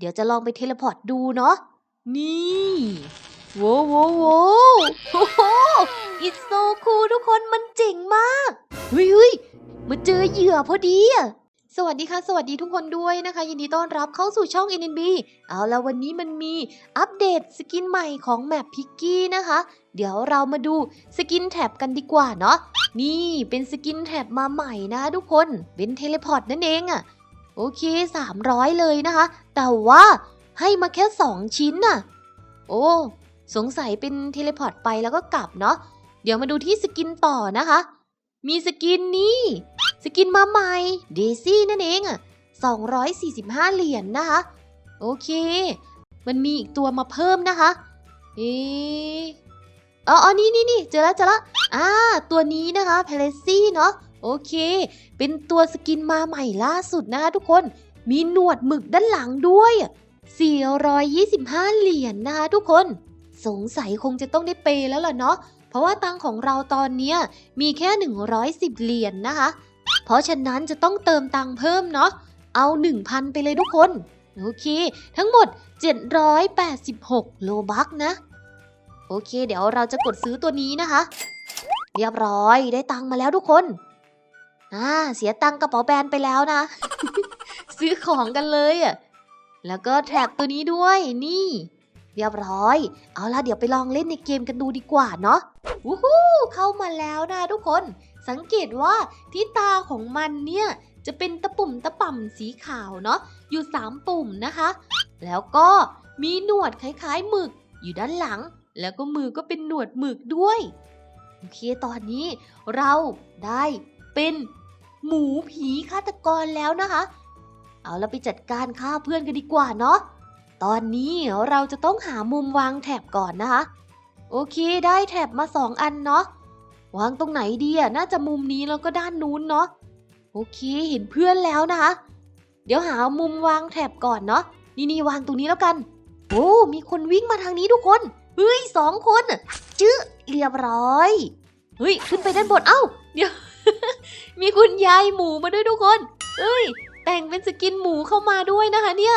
เดี๋ยวจะลองไปเทเลพอร์ตดูเนาะ นี่โว้วโว้วโว้วโอ้โห it's so cool ทุกคนมันเจ๋งมากเฮ้ยเฮ้ยมาเจอเหยื่อพอดีอะสวัสดีค่ะ สวัสดีทุกคนด้วยนะคะ ยินดีต้อนรับเข้าสู่ช่อง NNB เอาละวันนี้มันมีอัปเดตสกินใหม่ของแมปพิกกี้นะคะ เดี๋ยวเรามาดูสกินแท็บกันดีกว่าเนาะนี่เป็นสกินแท็บมาใหม่นะทุกคนเป็นเทเลพอร์ตนั่นเองอะ โอเค 300 เลยนะคะ แต่ว่าให้มาแค่ 2 ชิ้นน่ะ โอ้ สงสัยเป็นเทเลพอร์ตไปแล้วก็กลับเนาะ เดี๋ยวมาดูที่สกินต่อนะคะ มีสกินนี้สกินมาใหม่เดซี่นั่นเองอะ245 เหรียญนะคะ โอเค มันมีอีกตัวมาเพิ่มนะคะ เอ๊ะอ๋ออ๋อนี่นี่นี่เจอแล้วเจอแล้วอ่า ตัวนี้นะคะเพลซี่เนาะ โอเค เป็นตัวสกินมาใหม่ล่าสุดนะคะทุกคน มีหนวดหมึกด้านหลังด้วยอะ425 เหรียญนะคะทุกคน สงสัยคงจะต้องได้เปย์แล้วล่ะเนาะ เพราะว่าตังของเราตอนนี้มีแค่ 110 เหรียญนะคะ เพราะฉะนั้นจะต้องเติมตังเพิ่มเนาะ เอา 1,000 ไปเลยทุกคน โอเค ทั้งหมด 786 โลบักนะ โอเค เดี๋ยวเราจะกดซื้อตัวนี้นะคะ เรียบร้อย ได้ตังมาแล้วทุกคน อ่าเสียตังกระเป๋าแบรนด์ไปแล้วนะ ซื้อของกันเลยอะแล้วก็แท็กตัวนี้ด้วยนี่ เรียบร้อย เอาล่ะเดี๋ยวไปลองเล่นในเกมกันดูดีกว่าเนาะวู้ฮู้เข้ามาแล้วนะทุกคน สังเกตว่าที่ตาของมันเนี่ยจะเป็นตะปุ่มตะป่ำสีขาวเนาะอยู่3ปุ่มนะคะ แล้วก็มีหนวดคล้ายๆหมึกอยู่ด้านหลัง แล้วก็มือก็เป็นหนวดหมึกด้วย โอเคตอนนี้เราได้เป็น หมูผีฆาตกรแล้วนะคะ เอาเราไปจัดการฆ่าเพื่อนกันดีกว่าเนาะตอนนี้เราจะต้องหามุมวางแถบก่อนนะคะ โอเคได้แถบมาสองอันเนาะวางตรงไหนดีอะน่าจะมุมนี้แล้วก็ด้านนู้นเนาะโอเคเห็นเพื่อนแล้วนะคะ เดี๋ยวหามุมวางแถบก่อนเนาะนี่นี่วางตรงนี้แล้วกัน โอ้มีคนวิ่งมาทางนี้ทุกคนเฮ้ยสองคน จื้อเรียบร้อยเฮ้ยขึ้นไปด้านบนเอ้า เดี๋ยว มีคุณยายหมูมาด้วยทุกคน เอ้ย แต่งเป็นสกินหมูเข้ามาด้วยนะคะเนี่ย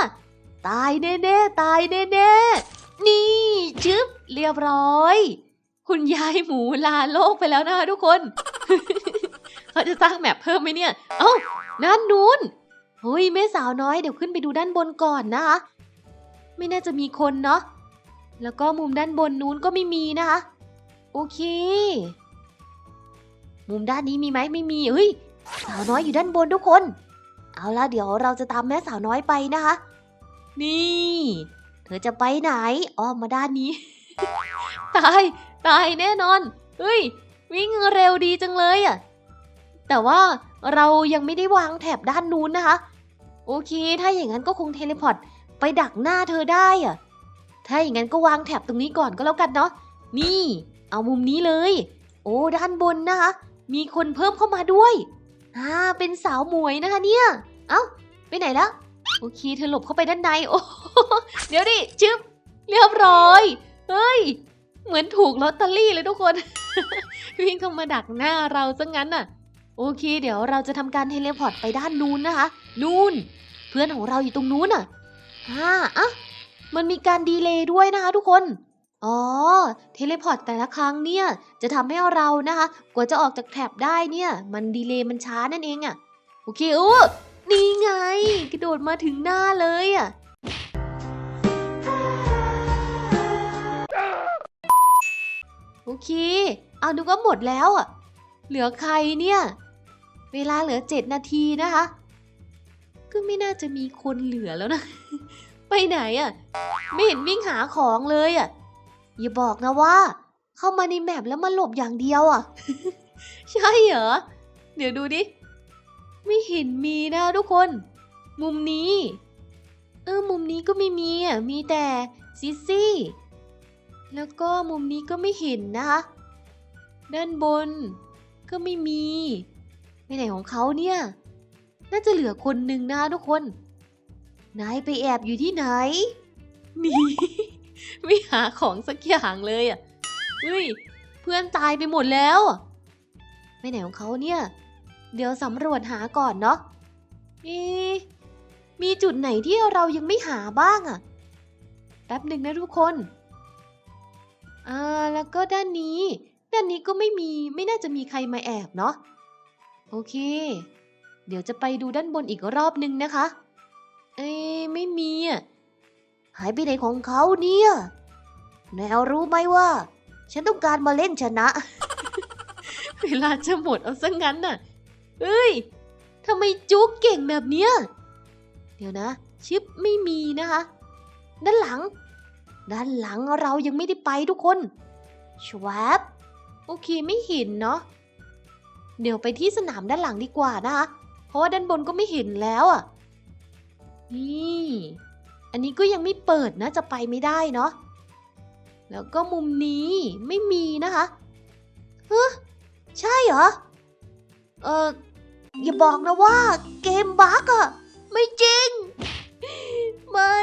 ตายแน่ๆตายแน่ๆนี่ชึบเรียบร้อย คุณยายหมูลาโลกไปแล้วนะคะทุกคน เขาจะสร้างแมปเพิ่มไหมเนี่ย เอ้าด้านนู้นเฮ้ยแม่สาวน้อยเดี๋ยวขึ้นไปดูด้านบนก่อนนะคะ ไม่น่าจะมีคนเนาะแล้วก็มุมด้านบนนู้นก็ไม่มีนะคะ โอเค มุมด้านนี้มีไหมไม่มีเฮ้ยสาวน้อยอยู่ด้านบนทุกคน เอาละเดี๋ยวเราจะตามแม่สาวน้อยไปนะคะ นี่ เธอจะไปไหนอ้อมมาด้านนี้ ตายตายแน่นอนเฮ้ยวิ่งเร็วดีจังเลยอะแต่ว่าเรายังไม่ได้วางแถบด้านนู้นนะคะ โอเค ถ้าอย่างนั้นก็คงเทเลพอร์ตไปดักหน้าเธอได้อะถ้าอย่างนั้นก็วางแถบตรงนี้ก่อนก็แล้วกันเนาะนี่ เอามุมนี้เลย โอ้ด้านบนนะคะ มีคนเพิ่มเข้ามาด้วยอ่าเป็นสาวหมวยนะคะเนี่ย เอ้า ไปไหนแล้ว โอเค เธอหลบเข้าไปด้านใน โอ้ เดี๋ยวดิชึบเรียบร้อย เฮ้ย เหมือนถูกลอตเตอรี่เลยทุกคน วิ่งเข้ามาดักหน้าเราซะงั้นน่ะ โอเค เดี๋ยวเราจะทำการเทเลพอร์ตไปด้านนู้นนะคะ นู่น เพื่อนของเราอยู่ตรงนู้นน่ะอ่าอะมันมีการดีเลย์ด้วยนะคะทุกคน อ๋อ เทเลพอร์ตแต่ละครั้งเนี่ย จะทำให้เรานะคะ กว่าจะออกจากแถบได้เนี่ย มันดีเลย์มันช้านั่นเองอะ่ะ โอเคโอ้นี่ไง กระโดดมาถึงหน้าเลยอะ่ะโอเค เอาดูก็หมดแล้วอะ เหลือใครเนี่ย เวลาเหลือเจ็ดนาทีนะคะ ก็ไม่น่าจะมีคนเหลือแล้วนะ ไปไหนอะ ไม่เห็นวิ่งหาของเลยอะ อย่าบอกนะว่า เข้ามาในแมปแล้วมาหลบอย่างเดียวอะ ใช่เหรอ เดี๋ยวดูดิ ไม่เห็นมีนะทุกคน มุมนี้ เออ มุมนี้ก็ไม่มีอะ มีแต่ซิสซี่ แล้วก็มุมนี้ก็ไม่เห็นนะคะ ด้านบน ก็ไม่มี ไปไหนของเขาเนี่ย น่าจะเหลือคนหนึ่งนะทุกคน นายไปแอบอยู่ที่ไหนมี ไม่หาของสักอย่างเลยอะเฮ้ยเพื่อนตายไปหมดแล้วไปไหนของเขาเนี่ย เดี๋ยวสำรวจหาก่อนเนาะเอ๊มีจุดไหนที่เรายังไม่หาบ้างอะแป๊บหนึ่งนะทุกคนอ่าแล้วก็ด้านนี้ ด้านนี้ก็ไม่มีไม่น่าจะมีใครมาแอบเนาะโอเค เดี๋ยวจะไปดูด้านบนอีกรอบนึงนะคะ เอ้ยไม่มีอะ หายไปไหนของเขาเนี่ย แนวรู้ไหมว่า ฉันต้องการมาเล่นชนะ เวลาจะหมดเอาซะงั้นน่ะเอ้ยทำไมจุ๊กเก่งแบบเนี้ย เดี๋ยวนะ ชิปไม่มีนะคะ ด้านหลัง ด้านหลังเรายังไม่ได้ไปทุกคนชวบโอเคไม่เห็นเนาะ เดี๋ยวไปที่สนามด้านหลังดีกว่านะคะ เพราะว่าด้านบนก็ไม่เห็นแล้วอะ นี่ อันนี้ก็ยังไม่เปิดนะจะไปไม่ได้เนาะแล้วก็มุมนี้ไม่มีนะคะเฮ้ใช่เหรอ เอออย่าบอกนะว่าเกมบั๊กอะไม่จริง ไม่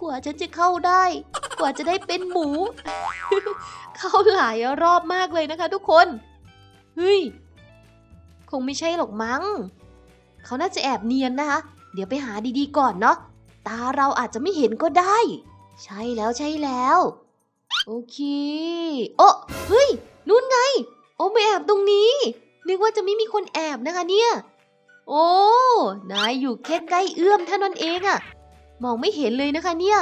กว่าฉันจะเข้าได้ กว่าจะได้เป็นหมู เข้าหลายรอบมากเลยนะคะทุกคน เฮ้ย คงไม่ใช่หรอกมั้ง เขาน่าจะแอบเนียนนะคะ เดี๋ยวไปหาดีๆก่อนเนาะ ตาเราอาจจะไม่เห็นก็ได้ ใช่แล้วใช่แล้ว โอเค โอ้เฮ้ยนู่นไง โอ้ไม่แอบตรงนี้ นึกว่าจะไม่มีคนแอบนะคะเนี่ย โอ้นายอยู่แค่ใกล้เอื้อมเท่านั้นเองอะมองไม่เห็นเลยนะคะเนี่ย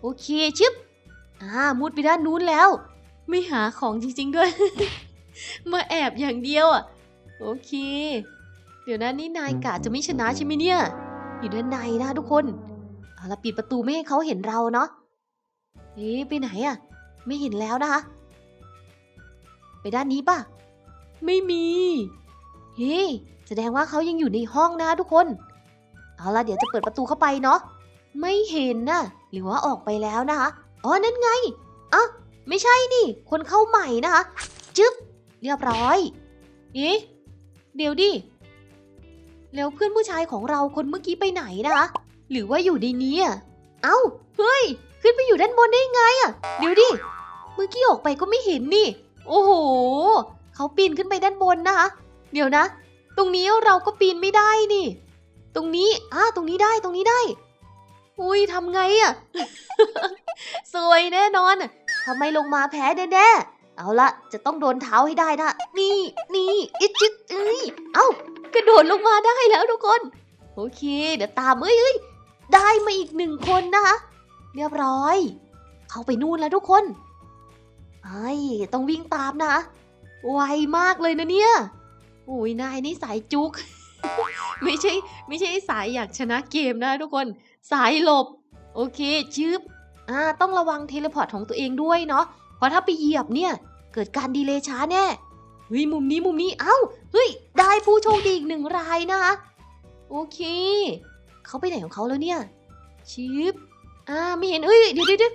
โอเคชึบอ่ามุดไปด้านนู้นแล้ว ไม่หาของจริง ๆด้วย มาแอบอย่างเดียวอะโอเค เดี๋ยวนะนี่นายกะจะไม่ชนะใช่ไหมเนี่ย อยู่ด้านในนะทุกคน เอาละปิดประตูไม่ให้เขาเห็นเราเนาะเอ๊ะไปไหนอะไม่เห็นแล้วนะคะ ไปด้านนี้ป่ะ ไม่มี เฮ้ยแสดงว่าเขายังอยู่ในห้องนะทุกคน เอาละเดี๋ยวจะเปิดประตูเข้าไปเนาะ ไม่เห็นน่ะหรือว่าออกไปแล้วนะคะอ๋อ นั่นไงอะไม่ใช่นี่ คนเข้าใหม่นะคะ จึ๊บ เรียบร้อย เอ๊ะ เดี๋ยวดิ แล้วเพื่อนผู้ชายของเราคนเมื่อกี้ไปไหนนะคะ หรือว่าอยู่ในนี้อะเอ้า เฮ้ย ขึ้นไปอยู่ด้านบนได้ไงอะ เดี๋ยวดิ เมื่อกี้ออกไปก็ไม่เห็นนี่ โอ้โห เขาปีนขึ้นไปด้านบนนะคะ เดี๋ยวนะ ตรงนี้เราก็ปีนไม่ได้นี่ ตรงนี้ อ่า ตรงนี้ได้ ตรงนี้ได้ อุ้ยทำไงอะสวยแน่นอนอะทำไมลงมาแพ้แน่ๆ เอาละจะต้องโดนเท้าให้ได้นะ นี่ นี่อิจิตเอ้ย เอ้ากระโดดลงมาได้แล้วทุกคน โอเค เดี๋ยวตามเอ้ยเอ้ย ได้มาอีกหนึ่งคนนะคะ เรียบร้อย เข้าไปนู่นแล้วทุกคนไอ้ยต้องวิ่งตามนะไวมากเลยนะเนี่ยโอ้ยนายนี่สายจุก ไม่ใช่ไม่ใช่สายอยากชนะเกมนะทุกคน สายหลบ โอเคชืบอ่าต้องระวังเทเลพอร์ตของตัวเองด้วยเนาะ เพราะถ้าไปเหยียบเนี่ย เกิดการดีเลย์ช้าแน่ เฮ้ยมุมนี้มุมนี้ เอ้า เฮ้ย ได้ผู้โชคดีอีกหนึ่งรายนะคะ โอเค เขาไปไหนของเขาแล้วเนี่ยชืบอ่าไม่เห็นเอ้ยเดี๋ยวเดี๋ยวเดี๋ยว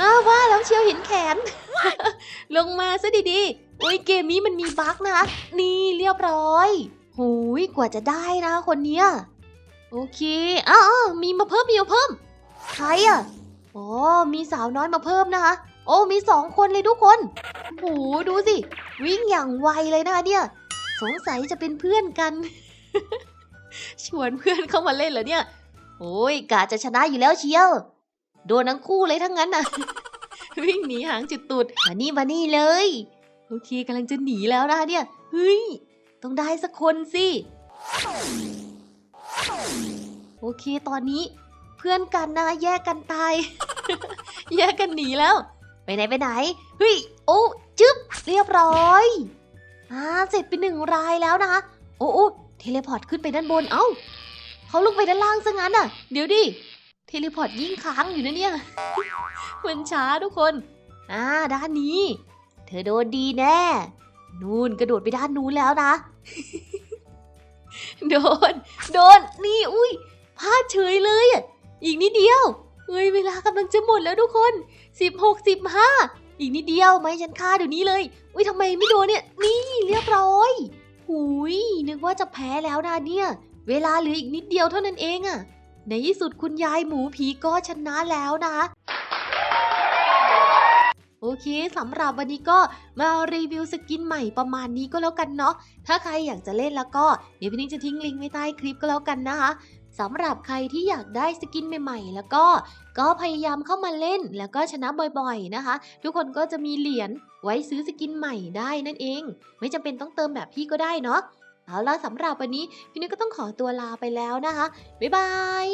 อ้าวว่าแล้วเชียวเห็นแขน ลงมาซะดีๆโอ้ยเกมนี้มันมีบั๊กนะคะนี่เรียบร้อยโหูยกว่าจะได้นะคนเนี้ยโอเคอ้าวอ้าวมีมาเพิ่มมีมาเพิ่มใครอะอ๋อมีสาวน้อยมาเพิ่มนะคะโอ้มีสองคนเลยทุกคนโหดูสิ วิ่งอย่างไวเลยนะคะเนี่ย สงสัยจะเป็นเพื่อนกัน ชวนเพื่อนเข้ามาเล่นเหรอเนี่ย โอ้ยกาจะชนะอยู่แล้วเชียว โดนทั้งคู่เลยทั้งนั้นน่ะ วิ่งหนีหางจุดตูดมานี่มานี่เลยโอเคกำลังจะหนีแล้วนะคะเนี่ย เฮ้ย ต้องได้สักคนสิ โอเคตอนนี้เพื่อนกันนะแยกกันตาย แยกกันหนีแล้ว ไปไหนไปไหน เฮ้ย โอ้จึ๊บ เรียบร้อย อ่า เสร็จไปหนึ่งรายแล้วนะคะ โอ้โอ้ เทเลพอร์ตขึ้นไปด้านบน เอ้า เขาลงไปด้านล่างซะงั้นอะ เดี๋ยวดิ เทเลพอร์ตยิ่งค้างอยู่นะเนี่ยมันช้าทุกคน อ่า ด้านนี้ เธอโดนดีแน่ นูนกระโดดไปด้านนู้นแล้วนะ โดน โดน นี่อุ้ยพลาดเฉยเลยอะ อีกนิดเดียวเฮ้ยเวลากำลังจะหมดแล้วทุกคนสิบหกสิบห้าอีกนิดเดียวไม่ฉันฆ่าเดี๋ยวนี้เลย อุ้ยทำไมไม่โดนเนี่ย นี่เรียบร้อย หุยนึกว่าจะแพ้แล้วนะเนี่ย เวลาเหลืออีกนิดเดียวเท่านั้นเองอะในที่สุดคุณยายหมูผีก็ชนะแล้วนะโอเคสำหรับวันนี้ก็มารีวิวสกินใหม่ประมาณนี้ก็แล้วกันเนาะถ้าใครอยากจะเล่นแล้วก็เดี๋ยวพี่นิ้งจะทิ้งลิงก์ไว้ใต้คลิปก็แล้วกันนะคะ สำหรับใครที่อยากได้สกินใหม่ๆ แล้วก็ก็พยายามเข้ามาเล่นแล้วก็ชนะบ่อยๆนะคะ ทุกคนก็จะมีเหรียญไว้ซื้อสกินใหม่ได้นั่นเอง ไม่จำเป็นต้องเติมแบบพี่ก็ได้เนาะเอาละสำหรับวันนี้พี่นุ้ยก็ต้องขอตัวลาไปแล้วนะคะ บ๊ายบาย